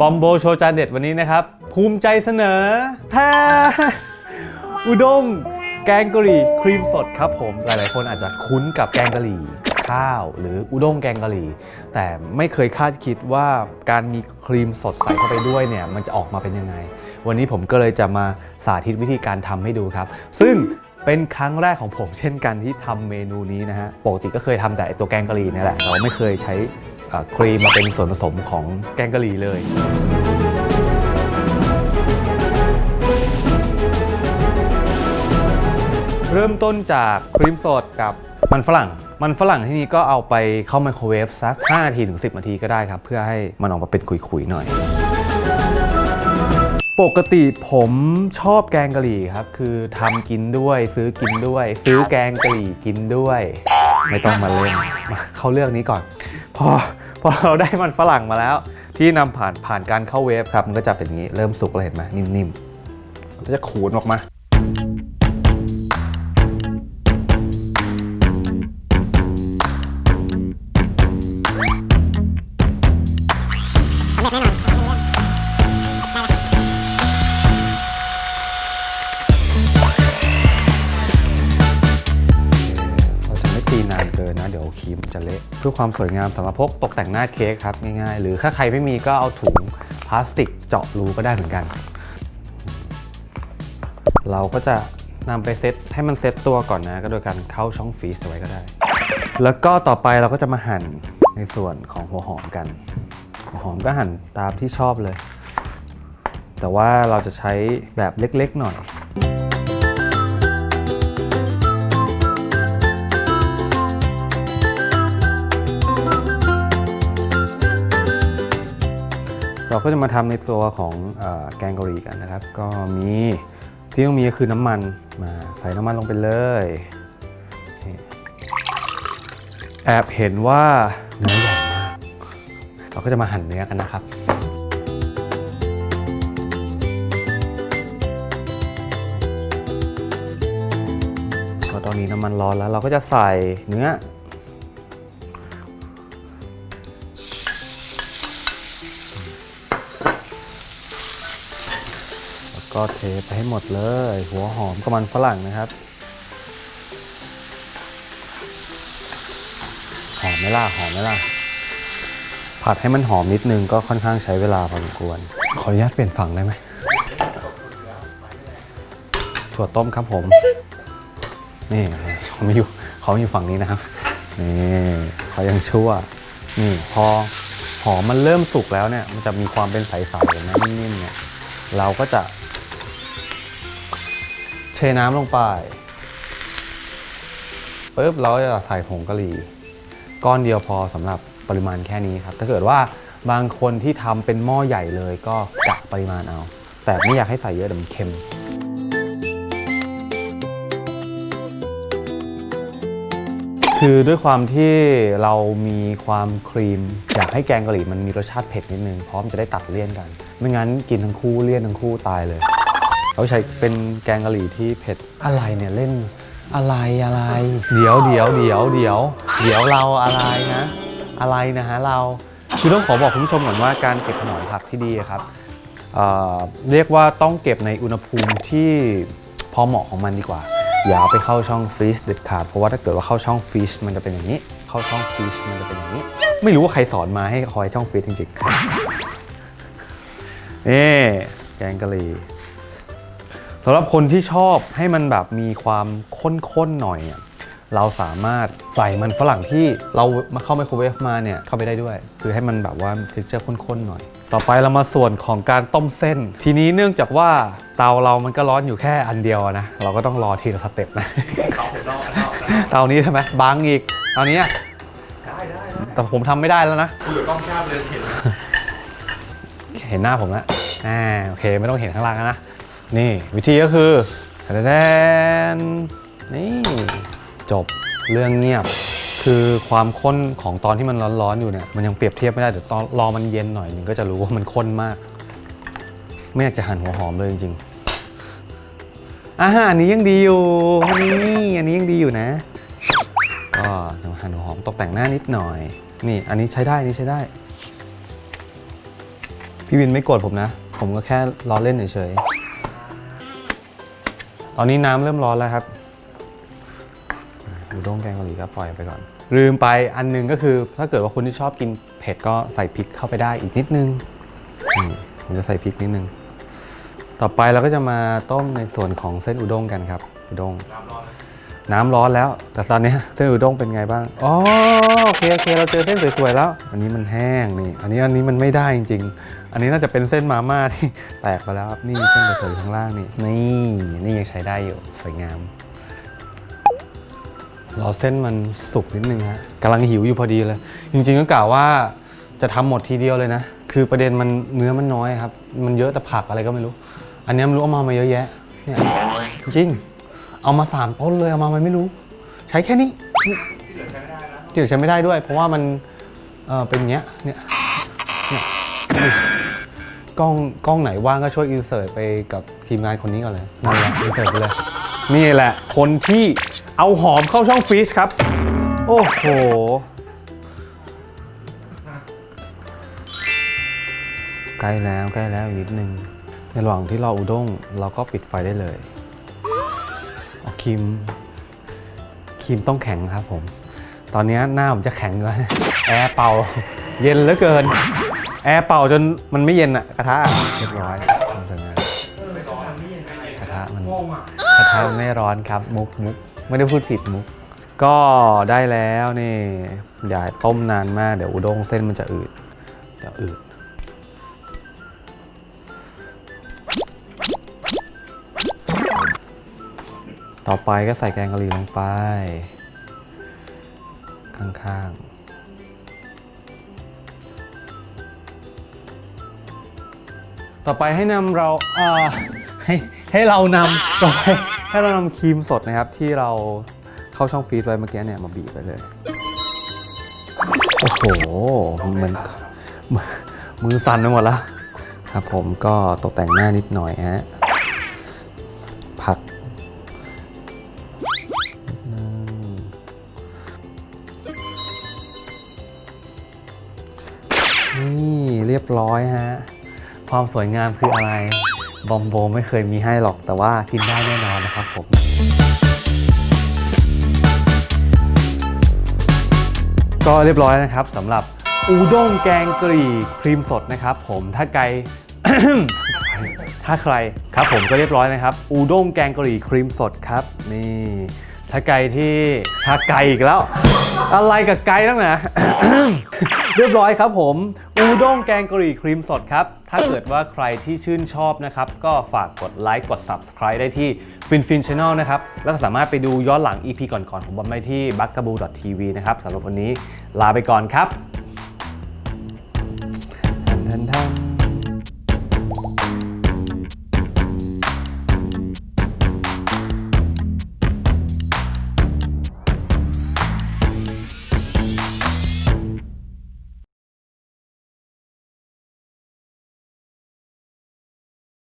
บอมโบโชว์จานเด็ดวันนี้นะครับ ภูมิใจเสนอแท้อุด้งแกงกะหรี่ครีมสดครับผม หลาย ๆ คนอาจจะคุ้นกับแกงกะหรี่ข้าว หรืออุด้งแกงกะหรี่ แต่ไม่เคยคาดคิดว่าการมีครีมสดใส่เข้าไปด้วยเนี่ย มันจะออกมาเป็นยังไง วันนี้ผมก็เลยจะมาสาธิตวิธีการทำให้ดูครับ ซึ่ง เป็นครั้งแรกของผมเช่นกันที่ทำเมนูนี้นะฮะ ปกติก็เคยทำแต่ตัวแกงกะหรี่นี่แหละแต่ว่าไม่เคยใช้ครีมมาเป็นส่วนผสมของแกงกะหรี่เลย เริ่มต้นจากครีมสดกับมันฝรั่ง มันฝรั่งที่นี่ก็เอาไปเข้าไมโครเวฟสัก 5 นาทีถึง 10 นาทีก็ได้ครับ เพื่อให้มันออกมาเป็นขุยๆหน่อย ปกติผมชอบแกงกะหรี่ครับ คือทำกินด้วยซื้อกินด้วย ซื้อแกงกะหรี่กินด้วย ไม่ต้องมาเล่นมาเข้าเรื่องนี้ก่อน พอพอเราได้มันฝรั่งมาแล้ว ที่นำผ่านผ่านการเข้าเวฟครับ มันก็จะเป็นอย่างนี้เริ่มสุกแล้วเห็นไหมนิ่มๆมันก็จะขูดออกมา ความสวยงามสำหรับพกตกแต่งหน้าเค้กครับง่ายๆ หรือถ้าใครไม่มีก็เอาถุงพลาสติกเจาะรูก็ได้เหมือนกัน เราก็จะนำไปเซตให้มันเซตตัวก่อนนะ ก็โดยการเข้าช่องฟรีซเอาไว้ก็ได้ แล้วก็ต่อไปเราก็จะมาหั่นในส่วนของหัวหอมกัน หัวหอมก็หั่นตามที่ชอบเลย แต่ว่าเราจะใช้แบบเล็กๆหน่อย เราก็จะมาทำในตัวของอแกงกะหรี่กันนะครับ ก็มีที่ต้องมีก็คือน้ำมันมาใส่น้ำมันลงไปเลยแอบเห็นว่าเนื้อใหญ่มาก เราก็จะมาหั่นเนื้อกันนะครับพอตอนนี้น้ำมันร้อนแล้ว เราก็จะใส่เนื้อ ก็เทไปให้หมดเลย หัวหอมกับมันฝรั่งนะครับ หอมไหมล่ะหอมไหมล่ะผัดให้มันหอมนิดนึงก็ค่อนข้างใช้เวลาพอสมควร ขออนุญาตเปลี่ยนฝั่งได้ไหมถั่วต้มครับผม นี่เขาไม่อยู่เขาอยู่ฝั่งนี้นะครับ นี่เขายังชั่ว นี่พอหอมมันเริ่มสุกแล้วเนี่ย มันจะมีความเป็นใสๆนะนิ่มๆเนี่ย เราก็จะ ทน้ำลงไปปุ๊บเราจะใส่ผงกะหรี่ ก้อนเดียวพอสำหรับปริมาณแค่นี้ครับ ถ้าเกิดว่าบางคนที่ทำเป็นหม้อใหญ่เลยก็กะปริมาณเอา แต่ไม่อยากให้ใส่เยอะเดี๋ยวมันเค็มคือด้วยความที่เรามีความครีม อยากให้แกงกะหรี่มันมีรสชาติเผ็ดนิดนึงเพราะมันจะได้ตัดเลี่ยนกัน ไม่งั้นกินทั้งคู่เลี่ยนทั้งคู่ตายเลย เขาใช้เป็นแกงกะหรี่ที่เผ็ดอะไรเนี่ยเล่นอะไรอะไร เดี๋ยวเดี๋ยวเดี๋ยวเดี๋ยวเดี๋ยวเราอะไรนะ อะไรนะฮะเราคือต้องขอบอกคุณผู้ชมก่อนว่าการเก็บถนอมผักที่ดีครับเเรียกว่าต้องเก็บในอุณหภูมิที่พอเหมาะของมันดีกว่า อย่าเอาไปเข้าช่องฟรีซเด็ดขาดเพราะว่าถ้าเกิดว่าเข้าช่องฟรีซมันจะเป็นอย่างนี้ เข้าช่องฟรีซมันจะเป็นอย่างนี้ ไม่รู้ว่าใครสอนมาให้คอยช่องฟรีซจริงๆนี่แกงกะหรี่ สำหรับคนที่ชอบให้มันแบบมีความข้นๆหน่อยเนี่ยเราสามารถใส่มันฝรั่งที่เรามาเข้าไมโครเวฟมาเนี่ยเข้าไปได้ด้วย คือให้มันแบบว่า texture ข้นๆหน่อย ต่อไปเรามาส่วนของการต้มเส้น ทีนี้เนื่องจากว่าเตาเรามันก็ร้อนอยู่แค่อันเดียวอะนะ เราก็ต้องรอทีละสเต็ปนะ เตานี้ใช่ไหมบางอีกเตานี้อะแต่ผมทำไม่ได้แล้วนะคุยกับกล้องแคบเลยเห็นเห็นหน้าผมแล้วอ่าโอเคไม่ต้องเห็นข้างล่างแล้วนะ นี่วิธีก็คือแดนนี่จบเรื่องเงียบ คือความข้นของตอนที่มันร้อนๆอยู่เนี่ยมันยังเปรียบเทียบไม่ได้เดี๋ยวตอนรอมันเย็นหน่อยหนึงก็จะรู้ว่ามันข้นมาก ไม่อยากจะหั่นหัวหอมเลยจริงๆอาหารนี้ยังดีอยู่นี่อันนี้ยังดีอยู่นะก็หั่นหัวหอมตกแต่งหน้านิดหน่อย นี่อันนี้ใช้ได้นนี้ใช้ได้ พี่วินไม่โกรธผมนะ ผมก็แค่ล้อเล่นเฉยๆ ตอนนี้น้ำเริ่มร้อนแล้วครับอูด้งแกงเกาหลีก็ปล่อยไปก่อน ลืมไปอันหนึงก็คือ ถ้าเกิดว่าคนที่ชอบกินเผ็ดก็ใส่พริกเข้าไปได้อีกนิดนึงนี่ผมจะใส่พริกนิดนึง ต่อไปเราก็จะมาต้มในส่วนของเส้นอุด้งกันครับอุด้ง น้ำร้อนแล้ว แต่ตอนนี้เส้นอุด้งเป็นไงบ้างอ๋อโอเคโอเคเราเจอเส้นสวยๆแล้ว อันนี้มันแห้งนี่ อันนี้อันนี้มันไม่ได้จริง ๆ อันนี้น่าจะเป็นเส้นมาม่าที่แตกไปแล้วครับนี่เส้นสวยๆข้างล่างนี่นี่นี่ยังใช้ได้อยู่สวยงามรอเส้นมันสุกนิดนึงฮะกำลังหิวอยู่พอดีเลย จริง ๆก็กล่าวว่าจะทำหมดทีเดียวเลยนะ คือประเด็นมันเนื้อมันน้อยครับ มันเยอะแต่ผักอะไรก็ไม่รู้ อันนี้ไม่รู้เอามามาเยอะแยะเนี่ยจริง เอามาสามต้นเลยเอามามันไม่รู้ ใช้แค่นี้ที่เหลือใช้ไม่ได้ที่เหลือใช้ไม่ได้ด้วย เพราะว่ามันเออเป็นอย่างเงี้ยเนี่ยเนี่ยนี่กล้องกล้องไหนว่างก็ช่วยอินเสิร์ตไปกับทีมงานคนนี้ก่อนเลยนั่นแหละอินเสิร์ตไปเลย นี่แหละ คนที่เอาหอมเข้าช่องฟรีซครับ โอ้โหใกล้แล้วใกล้แล้วอีกนิดนึงในระหว่างที่รออุด้งเราก็ปิดไฟได้เลยเอา ครีมครีมต้องแข็งครับผม ตอนนี้หน้าผมจะแข็งแล้วแอร์เป่า เย็นเหลือเกิน แอร์เป่าจนมันไม่เย็นอะกระทะเรียบร้อยทำสวยงามกระทะมันกระทะมันไม่ร้อนครับมุกมุกไม่ได้พูดผิดมุก ก็ได้แล้วนี่อย่าต้มนานมากเดี๋ยวอุด้งเส้นมันจะอืดเดี๋ยวอืด ต่อไปก็ใส่แกงกะหรี่ลงไป ข้างๆต่อไปให้นำเราเให้ให้เรานำต่อไปให้เรานำครีมสดนะครับ ที่เราเข้าช่องฟรีซไว้เมื่อกี้เนี่ยมาบีบไปเลย โอ้โหเหมือนมือมือสั่นไปหมดแล้วครับผมก็ตกแต่งหน้านิดหน่อยฮะผัก นี่เรียบร้อยฮะ ความสวยงามคืออะไร บอมโบไม่เคยมีให้หรอกแต่ว่ากินได้แน่นอนนะครับผมก็เรียบร้อยนะครับสำหรับอูด้งแกงกะหรี่ครีมสดนะครับ ผมถ้าไกล ถ้าใครครับผมก็เรียบร้อยนะครับ อูด้งแกงกะหรี่ครีมสดครับ นี่ ถ้าไกลที่ถ้าไกลอีกแล้ว อะไรกับไกลตั้งนะ เรียบร้อยครับผม อูด้งแกงกะหรี่ครีมสดครับ ถ้าเกิดว่าใครที่ชื่นชอบนะครับ ก็ฝากกดไลค์กด Subscribe ได้ที่ FinFin Channel นะครับ แล้วก็สามารถไปดูย้อนหลัง EP ก่อนๆของบอมได้ที่ b u g a b o o t v นะครับสำหรับวันนี้ลาไปก่อนครับ